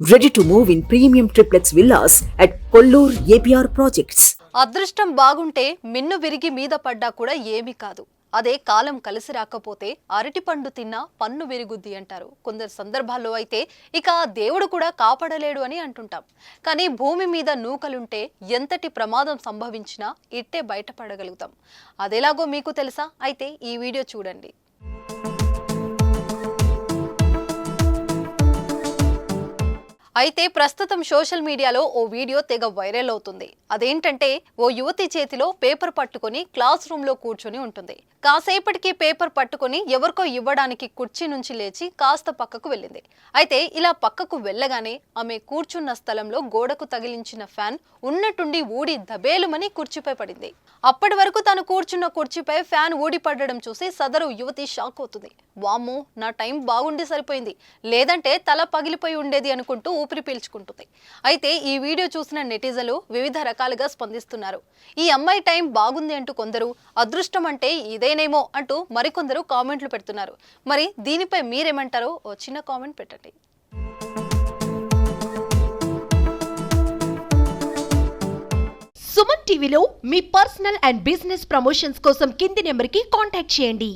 Ready to move in premium triplex villas at Kollur APR projects అదృష్టం బాగుంటే మిన్ను విరిగి మీద పడ్డా కూడా ఏమీ కాదు. అదే కాలం కలిసి రాకపోతే అరటి పండు తిన్నా పన్ను విరుగుద్ది అంటారు. కొందరు సందర్భాల్లో అయితే ఇక ఆ దేవుడు కూడా కాపాడలేడు అని అంటుంటాం. కానీ భూమి మీద నూకలుంటే ఎంతటి ప్రమాదం సంభవించినా ఇట్టే బయటపడగలుగుతాం. అదేలాగో మీకు తెలుసా? అయితే ఈ వీడియో చూడండి. అయితే ప్రస్తుతం సోషల్ మీడియాలో ఓ వీడియో తెగ వైరల్ అవుతుంది. అదేంటంటే ఓ యువతి చేతిలో పేపర్ పట్టుకొని క్లాస్ రూమ్లో కూర్చొని ఉంటుంది. కాసేపటికి పేపర్ పట్టుకొని ఎవరికో ఇవ్వడానికి కుర్చీ నుంచి లేచి కాస్త పక్కకు వెళ్ళింది. అయితే ఇలా పక్కకు వెళ్ళగానే ఆమె కూర్చున్న స్థలంలో గోడకు తగిలించిన ఫ్యాన్ ఉన్నట్టుండి ఊడి దబేలుమని కుర్చీపై పడింది. అప్పటి వరకు తాను కూర్చున్న కుర్చీపై ఫ్యాన్ ఊడి పడడం చూసి సదరు యువతి షాక్ అవుతుంది. వామ్మో నా టైం బాగుండి సరిపోయింది. లేదంటే తల పగిలిపోయి ఉండేది అనుకుంటూ ఊపిరి పీల్చుకుంటుంది. అయితే ఈ వీడియో చూసిన నెటిజన్లు వివిధ రకాలుగా స్పందిస్తున్నారు. ఈ అమ్మాయి టైం బాగుంది అంటూ కొందరు అదృష్టం అంటే అదేనేమో అంటూ మరికొందరు కామెంట్లు పెడుతున్నారు. మరి దీనిపై మీరేమంటారో ఓ చిన్న కామెంట్ పెట్టండి. సుమన్ టీవీలో మీ పర్సనల్ అండ్ బిజినెస్ ప్రమోషన్స్ కోసం కింది నెంబర్కి కాంటాక్ట్ చేయండి.